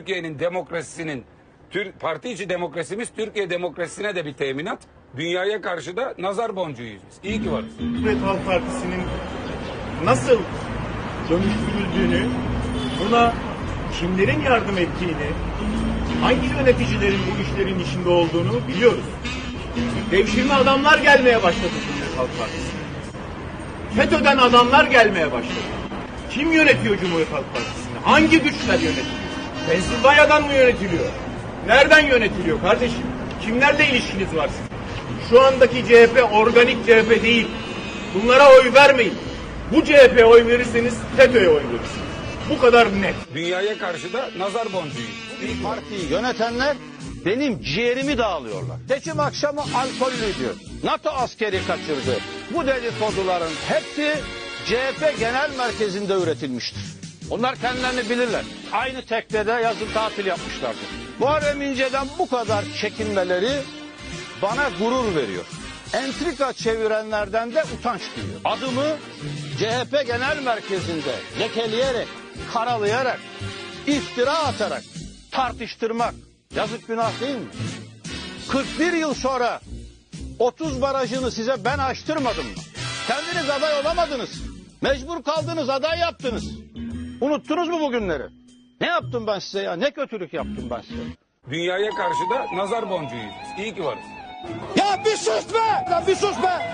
Türkiye'nin demokrasisinin, Tür- parti içi demokrasimiz Türkiye demokrasisine de bir teminat. Dünyaya karşı da nazar boncuğuyuz biz. İyi ki varız. Cumhuriyet Halk Partisi'nin nasıl dönüştürüldüğünü, buna kimlerin yardım ettiğini, hangi yöneticilerin bu işlerin içinde olduğunu biliyoruz. Devşirme adamlar gelmeye başladı Cumhuriyet Halk Partisi'ne. FETÖ'den adamlar gelmeye başladı. Kim yönetiyor Cumhuriyet Halk Partisi'ni? Hangi güçler yönetiyor? Pensilvanya'dan mı yönetiliyor? Nereden yönetiliyor kardeşim? Kimlerle ilişkiniz var sizin? Şu andaki CHP organik CHP değil. Bunlara oy vermeyin. Bu CHP'ye oy verirseniz FETÖ'ye oy verirsiniz. Bu kadar net. Dünyaya karşı da nazar boncuğuyuz. Bir partiyi yönetenler benim ciğerimi dağılıyorlar. Seçim akşamı alkollü diyor. NATO askeri kaçırdı. Bu dedikoduların hepsi CHP genel merkezinde üretilmiştir. Onlar kendilerini bilirler. Aynı teknede yazın tatil yapmışlardı. Muharrem İnce'den bu kadar çekinmeleri bana gurur veriyor. Entrika çevirenlerden de utanç duyuyor. Adımı CHP genel merkezinde lekeleyerek, karalayarak, iftira atarak, tartıştırmak yazık günah değil mi? 41 yıl sonra 30 barajını size ben açtırmadım mı? Kendiniz aday olamadınız. Mecbur kaldınız, aday yaptınız. Unuttunuz mu bugünleri? Ne yaptım ben size ya? Ne kötülük yaptım ben size? Dünyaya karşı da nazar boncuğuyuz. İyi ki varız. Ya bir sus be! Ya bir sus be!